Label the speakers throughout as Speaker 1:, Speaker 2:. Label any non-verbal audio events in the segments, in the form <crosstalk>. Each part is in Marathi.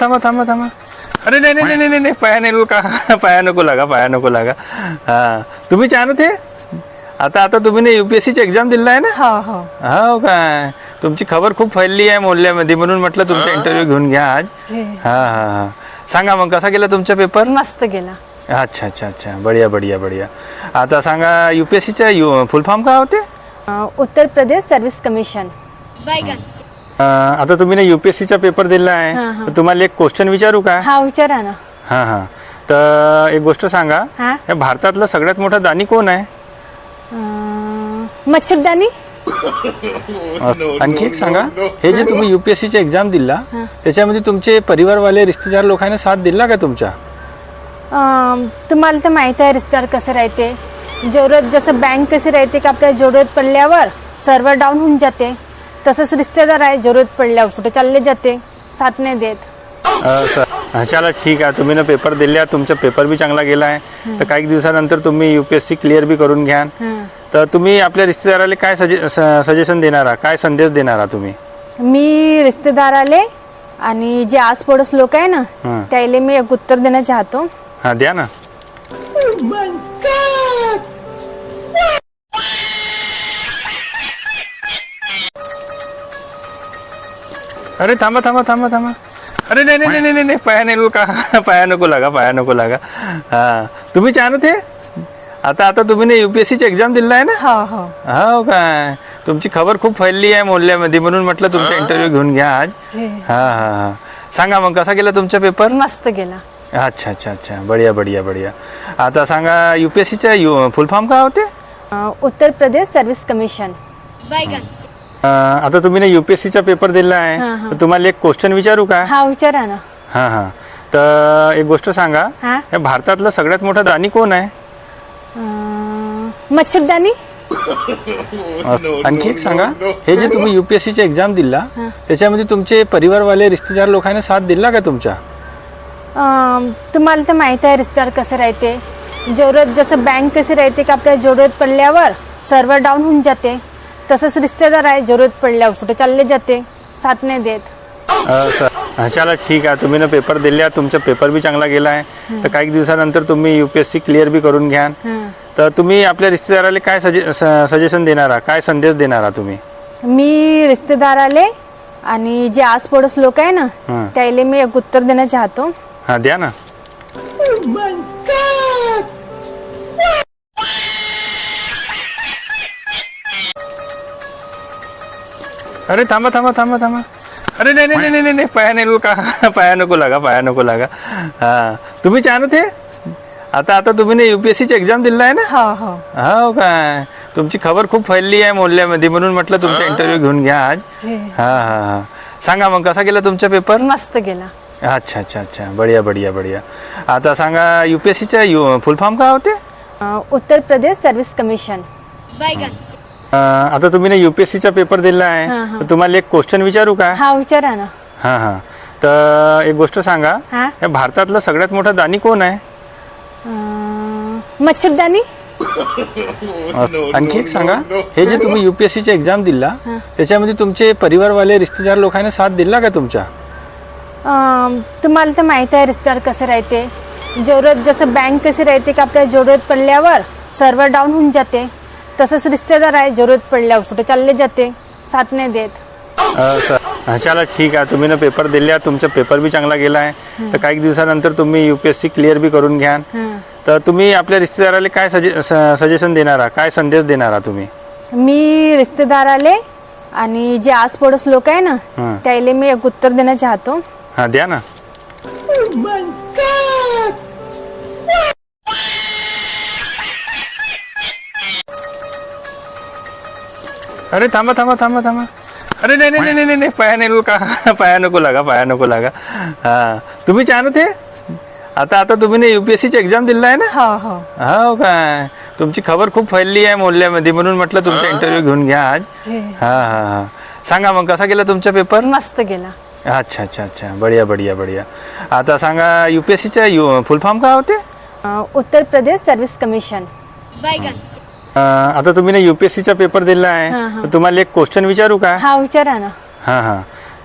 Speaker 1: थांबा थांबा थांबा. अरे नाही नाही नाही नाही नाही पाया नाही का? पाया नको लागा पाया नको लागा. हा. तुम्ही छान थे आता आता तुम्ही ना युपीएससीची एक्झाम दिला आहे ना?
Speaker 2: हो हो.
Speaker 1: हो काय तुमची खबर खूप फैलली आहे मोहल्ल्यामध्ये म्हणून म्हटलं तुमचा इंटरव्ह्यू घेऊन घ्या आज.
Speaker 2: जी.
Speaker 1: हा हा हा. सांगा मग कसा गेला तुमचा पेपर
Speaker 2: मस्त गेला.
Speaker 1: अच्छा अच्छा अच्छा. बढिया बढिया बढिया. आता सांगा युपीएससीचा यू फुल फॉर्म काय होते?
Speaker 2: उत्तर प्रदेश सर्व्हिस कमिशन
Speaker 1: आता तुम्ही ना युपीएससीचा पेपर दिला आहे. तर तुम्हाला एक क्वेश्चन विचारू का?
Speaker 2: हा विचारा ना.
Speaker 1: हा हा. तर एक गोष्ट सांगा.
Speaker 2: हा?
Speaker 1: या भारतातला सगळ्यात मोठा दानी कोण आहे?
Speaker 2: अं, मच्छरदानी?
Speaker 1: आणखी एक सांगा. हे जे तुम्ही युपीएससीची एक्झाम दिला त्याच्यामध्ये तुमचे परिवारवाले रिश्तेदार लोकांनी साथ दिला का तुमच्या?
Speaker 2: अं, तुम्हाला तर माहीत आहे रिश्तेदार कसं राहते. जरूरत जसं बँक कशी राहते की आपल्याला जरूरत पडल्यावर सर्व्हर डाऊन होऊन जाते. तसंच रिश्तेदार आहे जरूरत पडल्यावर कुठे चालले जाते साथ नाही देत.
Speaker 1: चला ठीक आहे. तुम्ही ना पेपर दिले तुमचा पेपर बी चांगला गेला आहे. तर काही दिवसानंतर तुम्ही युपीएससी क्लिअर बी करून घ्या. तर तुम्ही आपल्या रिश्तेदाराला काय सजेशन देणार आहात काय संदेश देणार आहात तुम्ही?
Speaker 2: मी रिश्तेदार आले आणि जे आसपडोस लोक आहे ना
Speaker 1: हं.
Speaker 2: त्याला मी एक उत्तर देणं चाहतो.
Speaker 1: हा द्या ना. अरे थांबा थांबा थांबा थांबा. अरे नाही नाही नाही नाही नाही पाया नाही का? पाया नको लागा पाया नको लागा. हा. तुम्ही छान थे आता आता तुम्ही ना युपीएससीची एक्झाम दिला आहे ना?
Speaker 2: हो हो.
Speaker 1: हो काय तुमची खबर खूप फैलली आहे मोहल्ल्यामध्ये म्हणून म्हटलं तुमचा इंटरव्ह्यू घेऊन घ्या आज.
Speaker 2: जी.
Speaker 1: हा हा हा. सांगा मग कसा गेला तुमचा पेपर
Speaker 2: मस्त गेला.
Speaker 1: अच्छा अच्छा अच्छा. बढिया बढिया बढिया. आता सांगा युपीएससीचा यू फुल फॉर्म काय होते?
Speaker 2: उत्तर प्रदेश सर्व्हिस कमिशन
Speaker 1: अं, आता तुम्ही ना युपीएससीचा पेपर दिला आहे.
Speaker 2: हा, हा.
Speaker 1: तर तुम्हाला एक क्वेश्चन विचारू का?
Speaker 2: हा विचारा ना.
Speaker 1: हा हा. तर एक गोष्ट सांगा.
Speaker 2: हा?
Speaker 1: या भारतातला सगळ्यात मोठा दानी कोण आहे?
Speaker 2: अं, मच्छरदानी
Speaker 1: आणखी एक सांगा. हे जे तुम्ही युपीएससीची एक्झाम दिला त्याच्यामध्ये तुमचे परिवारवाले रिश्तेदार लोकांनी साथ दिला का तुमच्या?
Speaker 2: अं, तुम्हाला तर माहीत आहे रिश्तेदार कसं राहते. जरूरत जसं बँक कशी राहते की आपल्याला जरूरत पडल्यावर सर्व्हर डाऊन होऊन जाते. तसंच रिश्तेदार आहे जरूरत पडल्यावर कुठे चालले जाते साथ नाही देत.
Speaker 1: अं, चला ठीक आहे. तुम्ही ना पेपर दिले तुमचा पेपर बी चांगला गेला आहे. तर काही दिवसानंतर तुम्ही युपीएससी क्लिअर बी करून घ्या
Speaker 2: हं.
Speaker 1: तर तुम्ही आपल्या रिश्तेदाराला काय सजेशन देणार? आहात काय संदेश देणार आहात तुम्ही?
Speaker 2: मी रिश्तेदार आले आणि जे आसपडोस लोक आहे ना
Speaker 1: हं.
Speaker 2: त्याला मी एक उत्तर देणं चाहतो.
Speaker 1: हा द्या ना. अरे थांबा थांबा थांबा थांबा. अरे नाही नाही नाही नाही नाही पाया नाही का पाया नको लागा पाया नको लागा. हा. तुम्ही छान थे आता आता तुम्ही ना युपीएससीची एक्झाम दिला आहे ना?
Speaker 2: हो हो.
Speaker 1: हो काय तुमची खबर खूप फैलली आहे मोहल्ल्यामध्ये म्हणून म्हटलं तुमचा इंटरव्ह्यू घेऊन घ्या आज.
Speaker 2: जी.
Speaker 1: हा हा हा. सांगा मग कसा गेला तुमचा पेपर
Speaker 2: मस्त गेला.
Speaker 1: अच्छा अच्छा अच्छा. बढिया बढिया बढिया. आता सांगा यू फुल फॉर्म काय होते?
Speaker 2: अं, उत्तर प्रदेश सर्व्हिस कमिशन
Speaker 1: अं, आता तुम्ही ना युपीएससीचा पेपर दिला आहे.
Speaker 2: हा, हा.
Speaker 1: तर तुम्हाला एक क्वेश्चन विचारू का?
Speaker 2: हा विचारा ना.
Speaker 1: हा हा. तर एक गोष्ट सांगा.
Speaker 2: हा?
Speaker 1: या भारतातला सगळ्यात मोठा दानी कोण आहे?
Speaker 2: अं, मच्छरदानी
Speaker 1: आणखी एक सांगा. हे जे तुम्ही युपीएससीची एक्झाम दिला त्याच्यामध्ये तुमचे परिवारवाले रिश्तेदार लोकांनी साथ दिला का तुमच्या?
Speaker 2: अं, तुम्हाला तर माहीत आहे रिश्तेदार कसं राहते. जरूरत जसं बँक कशी राहते की आपल्याला जरूरत पडल्यावर सर्व्हर डाऊन होऊन जाते. तसंच रिश्तेदार आहे जरूरत पडल्यावर कुठे चालले जाते साथ नाही देत.
Speaker 1: अं, हा, चला ठीक आहे तुम्ही ना पेपर दिले तुमचा पेपर बी चांगला गेला आहे. तर काही दिवसानंतर तुम्ही युपीएससी क्लिअर बी करून घ्या
Speaker 2: हं.
Speaker 1: तर तुम्ही आपल्या रिश्तेदाराला काय सजेशन देणार आहात काय संदेश देणार आहात तुम्ही?
Speaker 2: मी रिश्तेदार आले आणि जे आसपडोस लोक आहे ना
Speaker 1: हं.
Speaker 2: त्याला मी एक उत्तर देणं चाहतो.
Speaker 1: हा द्या ना. अरे थांबा थांबा थांबा थांबा. अरे नाही नाही नाही नाही नाही पाया नाही का <laughs> पाया नको लागा पाया नको लागा. हा. तुम्ही छान थे आता आता तुम्ही ना युपीएससीची एक्झाम दिला आहे ना?
Speaker 2: हो हो.
Speaker 1: हो काय? तुमची खबर खूप फैलली आहे मोहल्ल्यामध्ये म्हणून म्हटलं तुमचा इंटरव्ह्यू घेऊन घ्या आज.
Speaker 2: जी.
Speaker 1: हा हा हा. सांगा मग कसा गेला तुमचा पेपर
Speaker 2: मस्त गेला.
Speaker 1: अच्छा अच्छा अच्छा. बढिया बढिया बढिया. आता सांगा युपीएससीचा यू फुल फॉर्म काय होते?
Speaker 2: अं, उत्तर प्रदेश सर्व्हिस कमिशन
Speaker 1: अं, आता तुम्ही ना युपीएससीचा पेपर दिला आहे.
Speaker 2: हा.
Speaker 1: तर तुम्हाला एक क्वेश्चन विचारू का?
Speaker 2: हा विचारा ना.
Speaker 1: हा हा.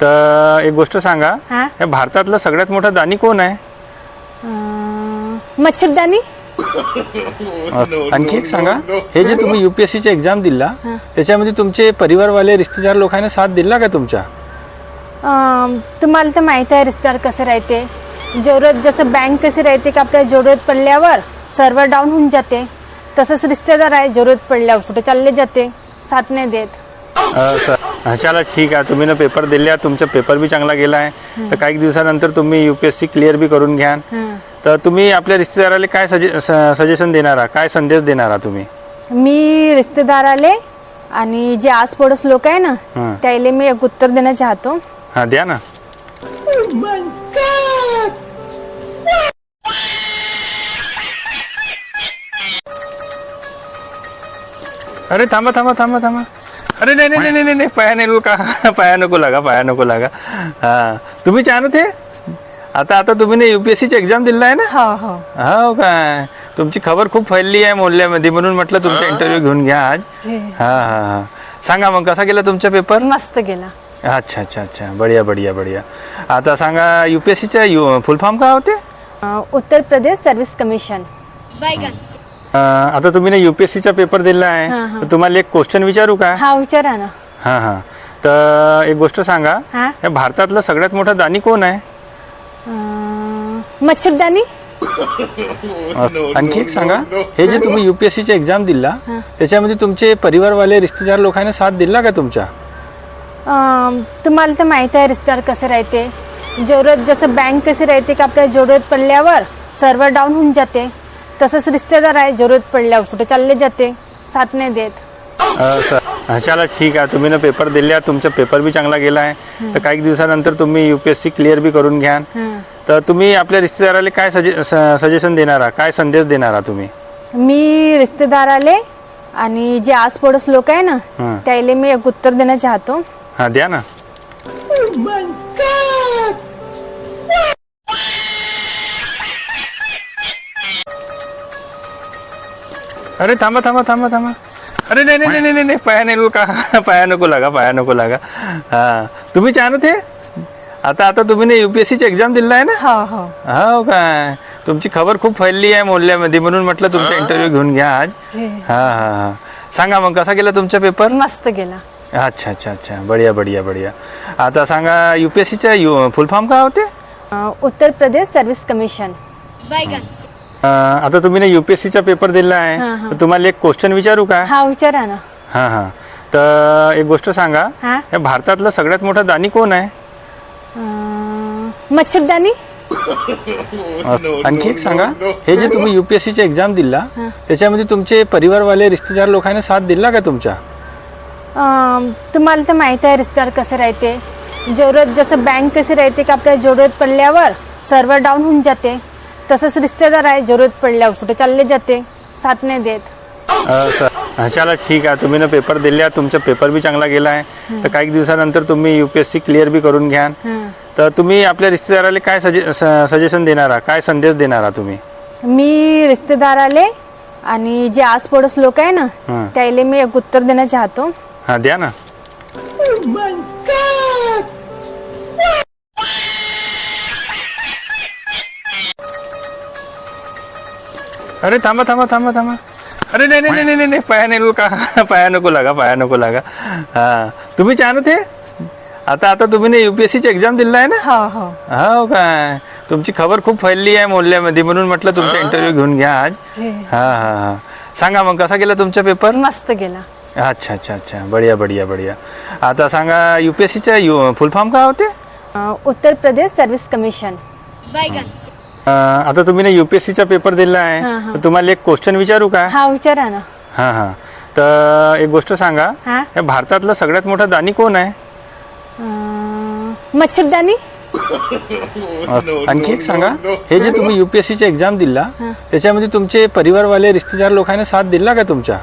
Speaker 1: तर एक गोष्ट सांगा.
Speaker 2: हा?
Speaker 1: या भारतातलं सगळ्यात मोठं दानी कोण आहे?
Speaker 2: अं, मच्छरदानी?
Speaker 1: आणखी एक सांगा. हे जे तुम्ही युपीएससीची एक्झाम दिला त्याच्यामध्ये तुमचे परिवारवाले रिश्तेदार लोकांनी साथ दिला का तुमच्या
Speaker 2: अं, तुम्हाला तर माहीत आहे रिश्तेदार कसं राहते. जरूरत जसं बँक कशी राहते की आपल्या जरूरत पडल्यावर सर्व्हर डाऊन होऊन जाते. तसंच रिश्तेदार आहे जरूरत पडल्यावर कुठे चालले जाते साथ नाही देत.
Speaker 1: चला ठीक आहे तुम्ही ना पेपर दिले तुमचा पेपर बी चांगला गेला आहे. तर काही दिवसानंतर तुम्ही युपीएससी क्लिअर बी करून घ्या
Speaker 2: हं.
Speaker 1: तर तुम्ही आपल्या रिश्तेदाराला काय सजे सजेशन देणार आहात? काय संदेश देणार आहात तुम्ही?
Speaker 2: मी रिश्तेदार आले आणि जे आसपडोस लोक आहे ना
Speaker 1: हं.
Speaker 2: त्याला मी एक उत्तर देणं चाहतो.
Speaker 1: हा द्या ना. अरे थांबा थांबा थांबा थांबा. अरे नाही नाही नाही नाही नाही पाया नाही का पाया नको लागा पाया नको लागा. हा. तुम्ही छान थे आता आता तुम्ही ना युपीएससीची एक्झाम दिला आहे ना?
Speaker 2: हो हो.
Speaker 1: हो काय तुमची खबर खूप फैलली आहे मोहल्ल्यामध्ये. म्हणून म्हटलं तुमचा इंटरव्ह्यू घेऊन घ्या आज.
Speaker 2: जी.
Speaker 1: हा हा हा. सांगा मग कसा गेला तुमचा पेपर
Speaker 2: मस्त गेला.
Speaker 1: अच्छा अच्छा अच्छा. बढिया बढिया बढिया. आता सांगा युपीएससीच्या यू फुल फॉर्म काय होते?
Speaker 2: उत्तर प्रदेश सर्व्हिस कमिशन
Speaker 1: अं, आता तुम्ही ना युपीएससीचा पेपर दिला आहे. तर तुम्हाला एक क्वेश्चन विचारू का?
Speaker 2: हा विचारा ना.
Speaker 1: हा हा. तर एक गोष्ट सांगा.
Speaker 2: हा?
Speaker 1: या भारतातलं सगळ्यात मोठं दानी कोण आहे?
Speaker 2: अं, मच्छरदानी?
Speaker 1: आणखी एक सांगा. हे जे तुम्ही युपीएससीची एक्झाम दिला त्याच्यामध्ये तुमचे परिवारवाले रिश्तेदार लोकांनी साथ दिला का तुमच्या?
Speaker 2: अं, तुम्हाला तर माहीत आहे रिश्तेदार कसं राहते. जरूरत जसं बँक कशी राहते की आपल्या जरूरत पडल्यावर सर्व्हर डाऊन होऊन जाते. तसंच रिश्तेदार आहे जरूरत पडल्यावर कुठे चालले जाते साथ नाही देत.
Speaker 1: चला ठीक आहे. तुम्ही ना पेपर दिले तुमचा पेपर बी चांगला गेला आहे. तर काही दिवसानंतर तुम्ही युपीएससी क्लिअर बी करून घ्या. तर तुम्ही आपल्या रिश्तेदाराला काय सजे सजेशन देणार आहात? काय संदेश देणार आहात तुम्ही?
Speaker 2: मी रिश्तेदार आले आणि जे आसपडोस लोक आहे ना. त्याला मी एक उत्तर देणं चाहतो.
Speaker 1: हा द्या ना. अरे थांबा थांबा थांबा थांबा. अरे नाही नाही नाही नाही नाही पाया नाही का पाया नको लागा पाया नको लागा. हा. तुम्ही छान थे आता आता तुम्ही ना युपीएससीची एक्झाम दिला आहे ना?
Speaker 2: हो हो.
Speaker 1: हो काय तुमची खबर खूप फैलली आहे मोहल्ल्यामध्ये. म्हणून म्हटलं तुमचा इंटरव्ह्यू घेऊन घ्या आज.
Speaker 2: जी.
Speaker 1: हा हा हा. सांगा मग कसा गेला तुमचा पेपर
Speaker 2: मस्त गेला.
Speaker 1: अच्छा अच्छा अच्छा. बढिया बढिया बढिया. आता सांगा युपीएससीच्या यू फुल फॉर्म काय होते?
Speaker 2: उत्तर प्रदेश सर्व्हिस कमिशन
Speaker 1: आता तुम्ही ना युपीएससीचा पेपर दिला आहे.
Speaker 2: हा.
Speaker 1: तर तुम्हाला एक क्वेश्चन विचारू का?
Speaker 2: हा विचारा ना.
Speaker 1: हा हा. तर एक गोष्ट सांगा.
Speaker 2: हा?
Speaker 1: या भारतातलं सगळ्यात मोठं दानी कोण आहे?
Speaker 2: अं, मच्छरदानी?
Speaker 1: आणखी एक सांगा. हे जे तुम्ही युपीएससीची एक्झाम दिला त्याच्यामध्ये तुमचे परिवारवाले रिश्तेदार लोकांनी साथ दिला का तुमच्या?
Speaker 2: अं, तुम्हाला तर माहीत आहे रिश्तेदार कसं राहते. जरूरत जसं बँक कशी राहते की आपल्या जरूरत पडल्यावर सर्व्हर डाऊन होऊन जाते. तसंच रिश्तेदार आहे जरूरत पडल्यावर कुठे चालले जाते साथ नाही देत.
Speaker 1: चला ठीक आहे तुम्ही ना पेपर दिले तुमचा पेपर बी चांगला गेला आहे. तर काही दिवसानंतर तुम्ही युपीएससी क्लिअर बी करून घ्या
Speaker 2: हं.
Speaker 1: तर तुम्ही आपल्या रिश्तेदाराला काय सजे सजेशन देणार आहात? काय संदेश देणार आहात तुम्ही?
Speaker 2: मी रिश्तेदार आले आणि जे आसपडोस लोक आहे ना. त्याला मी एक उत्तर देणं चाहतो.
Speaker 1: हा द्या ना. अरे थांबा थांबा थांबा थांबा. अरे नाही नाही नाही नाही नाही पाया नाही का? पाया नको लागा पाया नको लागा. हा. तुम्ही छान थे आता आता तुम्ही ना युपीएससीची एक्झाम दिला आहे ना?
Speaker 2: हो हो.
Speaker 1: हो काय तुमची खबर खूप फैलली आहे मोहल्ल्यामध्ये म्हणून म्हटलं तुमचा इंटरव्ह्यू घेऊन घ्या आज.
Speaker 2: जी.
Speaker 1: हा हा हा. सांगा मग कसा गेला तुमचा पेपर
Speaker 2: मस्त गेला.
Speaker 1: अच्छा अच्छा अच्छा. बढिया बढिया बढिया. आता सांगा युपीएससीच्या यू फुल फॉर्म काय होते?
Speaker 2: अं, उत्तर प्रदेश सर्व्हिस कमिशन
Speaker 1: अं, आता तुम्ही ना युपीएससीचा पेपर दिला आहे.
Speaker 2: हा, हा.
Speaker 1: तर तुम्हाला एक क्वेश्चन विचारू का?
Speaker 2: हा विचारा ना.
Speaker 1: हा हा. तर एक गोष्ट सांगा.
Speaker 2: हा?
Speaker 1: या भारतातलं सगळ्यात मोठं दानी कोण आहे?
Speaker 2: अं, मच्छरदानी
Speaker 1: आणखी एक सांगा. हे जे तुम्ही युपीएससीची एक्झाम दिला त्याच्यामध्ये तुमचे परिवारवाले रिश्तेदार लोकांनी साथ दिला का तुमच्या?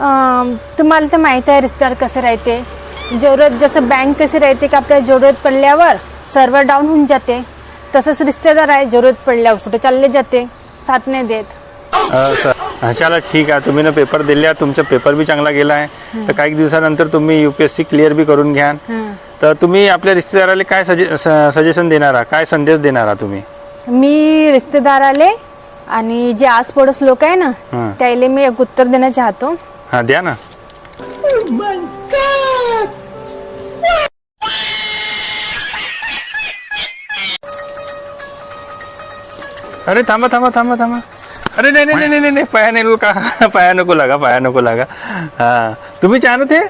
Speaker 2: अं, तुम्हाला तर माहीत आहे रिश्तेदार कसं राहते. जरूरत जसं बँक कशी राहते की आपल्या जरूरत पडल्यावर सर्व्हर डाऊन होऊन जाते. तसंच रिश्तेदार आहे जरूरत पडल्यावर कुठे चालले जाते साथ नाही देत.
Speaker 1: हा, चला ठीक आहे. तुम्ही ना पेपर दिले तुमचा पेपर बी चांगला गेला आहे. तर काही दिवसानंतर तुम्ही युपीएससी क्लिअर बी करून घ्या
Speaker 2: हं.
Speaker 1: तर तुम्ही आपल्या रिश्तेदाराला काय सजे सजेशन देणार आहात? काय संदेश देणार आहात तुम्ही?
Speaker 2: मी रिश्तेदार आले आणि जे आसपडोस लोक आहे ना
Speaker 1: हं.
Speaker 2: त्याला मी एक उत्तर देणं चाहतो.
Speaker 1: हां द्या ना. अरे थांबा थांबा थांबा थांबा. अरे नाही नाही नाही नाही नाही पाया नाही का पाया नको लागा पाया नको लागा. हां. तुम्ही चाहत हे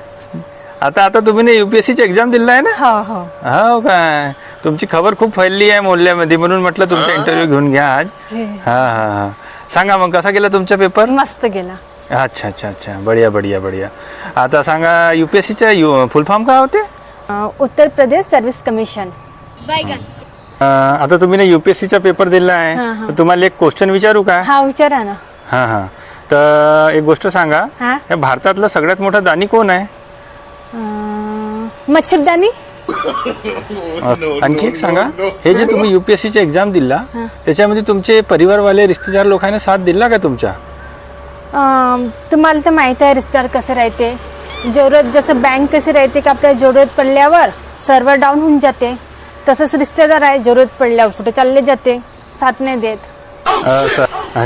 Speaker 1: आता आता तुम्ही ना युपीएससीची एक्झाम दिला आहे ना?
Speaker 2: हो हो.
Speaker 1: हो काय? तुमची खबर खूप फैलली आहे मोहल्ल्यामध्ये म्हणून म्हटलं तुमचा इंटरव्ह्यू घेऊन घ्या आज.
Speaker 2: जी.
Speaker 1: हा हा हा. सांगा मग कसा गेला तुमचा पेपर
Speaker 2: मस्त गेला.
Speaker 1: अच्छा अच्छा अच्छा. बढिया बढिया बढिया. आता सांगा युपीएससीच्या यू फुल फॉर्म काय होते?
Speaker 2: अं, उत्तर प्रदेश सर्व्हिस कमिशन
Speaker 1: अं, आता तुम्ही ना युपीएससीचा पेपर दिला आहे.
Speaker 2: हा.
Speaker 1: तर तुम्हाला एक क्वेश्चन विचारू का?
Speaker 2: हा विचारा ना.
Speaker 1: हा हा. तर एक गोष्ट सांगा.
Speaker 2: हा?
Speaker 1: या भारतातलं सगळ्यात मोठा दानी कोण आहे?
Speaker 2: अं, मच्छरदानी
Speaker 1: अं, आणखी एक सांगा. हे जे तुम्ही युपीएससीची एक्झाम दिला त्याच्यामध्ये तुमचे परिवारवाले रिश्तेदार लोकांनी साथ दिला का तुमच्या?
Speaker 2: अं, तुम्हाला तर माहीत आहे रिश्तेदार कसं राहते. जरूरत जसं बँक कशी राहते की आपल्या जरूरत पडल्यावर सर्व्हर डाऊन होऊन जाते. तसंच रिश्तेदार आहे जरूरत पडल्यावर कुठे चालले जाते साथ नाही देत.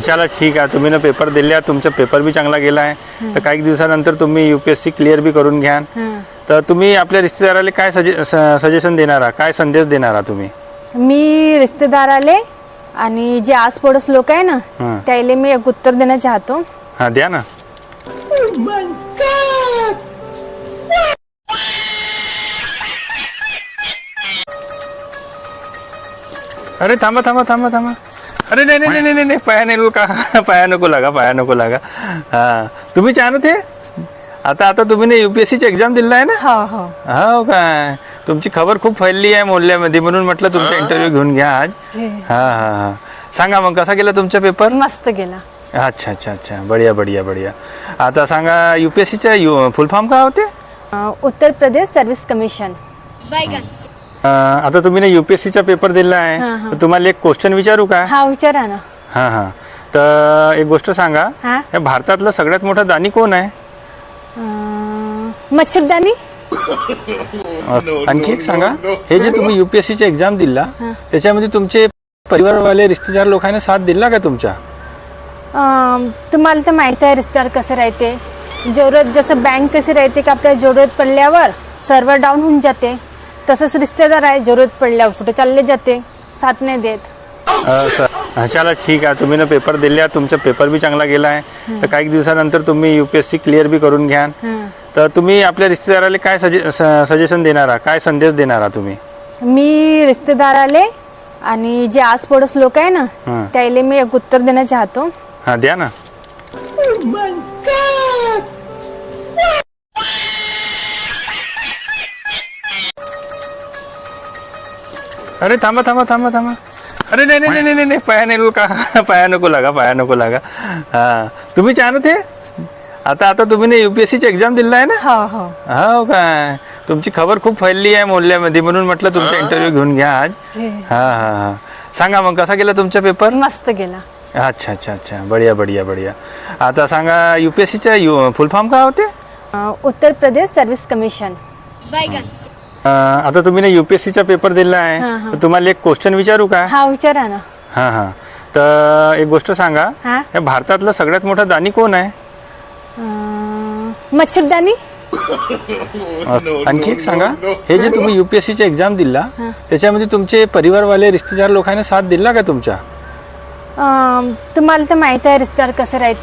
Speaker 1: चला ठीक आहे. तुम्ही ना पेपर दिले तुमचा पेपर बी चांगला गेला आहे. तर काही दिवसानंतर तुम्ही युपीएससी क्लिअर बी करून घ्या. तर तुम्ही आपल्या रिश्तेदाराला काय सजे सजेशन देणार? आहात काय संदेश देणार आहात तुम्ही?
Speaker 2: मी रिश्तेदार आले आणि जे आसपडोस लोक आहे ना
Speaker 1: हं.
Speaker 2: त्याला मी एक उत्तर देणं चाहतो.
Speaker 1: हा द्या ना. अरे थांबा थांबा थांबा थांबा. अरे नाही नाही नाही नाही नाही पाया नाही का? पाया नको लागा पाया नको लागा. हा. तुम्ही चाहत हे आता आता तुम्ही ना युपीएससीची एक्झाम दिला आहे ना?
Speaker 2: हो हो.
Speaker 1: हो काय? तुमची खबर खूप फैलली आहे मोहल्ल्यामध्ये म्हणून म्हटलं तुमचा इंटरव्ह्यू घेऊन घ्या आज.
Speaker 2: जी.
Speaker 1: हा हा हा. सांगा मग कसा गेला तुमचा पेपर
Speaker 2: मस्त गेला.
Speaker 1: अच्छा अच्छा अच्छा. बढिया बढिया बढिया. आता सांगा युपीएससीच्या यू फुल फॉर्म काय होते?
Speaker 2: अं, उत्तर प्रदेश सर्व्हिस कमिशन
Speaker 1: अं, आता तुम्ही ना युपीएससीचा पेपर दिला आहे.
Speaker 2: हा.
Speaker 1: तर तुम्हाला एक क्वेश्चन विचारू का?
Speaker 2: हा विचारा ना.
Speaker 1: हा हा. तर एक गोष्ट सांगा.
Speaker 2: हा?
Speaker 1: या भारतातलं सगळ्यात मोठा दानी कोण आहे?
Speaker 2: अं, मच्छरदानी
Speaker 1: अं, आणखी एक सांगा. हे जे तुम्ही युपीएससीची एक्झाम दिला त्याच्यामध्ये तुमचे परिवारवाले रिश्तेदार लोकांनी साथ दिला का तुमच्या
Speaker 2: अं, तुम्हाला तर माहीत आहे रिश्तेदार कसं राहते. जरूरत जसं बँक कशी राहते की आपल्या जरूरत पडल्यावर सर्व्हर डाऊन होऊन जाते. तसंच रिश्तेदार आहे जरूरत पडल्यावर कुठे चालले जाते साथ नाही देत.
Speaker 1: चला ठीक आहे. तुम्ही ना पेपर दिले तुमचा पेपर बी चांगला गेला आहे. तर काही दिवसानंतर तुम्ही युपीएससी क्लिअर बी करून घ्या. तर तुम्ही आपल्या रिश्तेदाराला काय सजे सजेशन देणार? आहात काय संदेश देणार आहात तुम्ही?
Speaker 2: मी रिश्तेदार आले आणि जे आसपडोस लोक आहे ना. त्याला मी एक उत्तर देणं चाहतो.
Speaker 1: हा द्या ना. अरे थांबा थांबा थांबा थांबा. अरे नाही नाही नाही नाही नाही पाया नाही का? पाया नको लागा पाया नको लागा. हा. तुम्ही चाहत हे आता आता तुम्ही ना युपीएससीची एक्झाम दिला आहे ना?
Speaker 2: हो हो.
Speaker 1: हो काय? तुमची खबर खूप फैलली आहे मोहल्ल्यामध्ये म्हणून म्हटलं तुमचा इंटरव्ह्यू घेऊन घ्या आज.
Speaker 2: जी.
Speaker 1: हा हा हा. सांगा मग कसा गेला तुमचा पेपर
Speaker 2: मस्त गेला.
Speaker 1: अच्छा अच्छा अच्छा. बढिया बढिया बढिया. आता सांगा युपीएससीच्या यू फुल फॉर्म काय होते?
Speaker 2: उत्तर प्रदेश सर्व्हिस कमिशन
Speaker 1: अं, आता तुम्ही ना युपीएससीचा पेपर दिला आहे.
Speaker 2: हा.
Speaker 1: तर तुम्हाला एक क्वेश्चन विचारू का?
Speaker 2: हा विचारा ना.
Speaker 1: हा हा. तर एक गोष्ट सांगा.
Speaker 2: हा?
Speaker 1: या भारतातलं सगळ्यात मोठा दानी कोण आहे?
Speaker 2: अं, मच्छरदानी
Speaker 1: आणखी एक सांगा. हे जे तुम्ही युपीएससीची एक्झाम दिला त्याच्यामध्ये तुमचे परिवारवाले रिश्तेदार लोकांनी साथ दिला का तुमच्या?
Speaker 2: अं, तुम्हाला तर माहीत आहे रिश्तेदार कसं राहते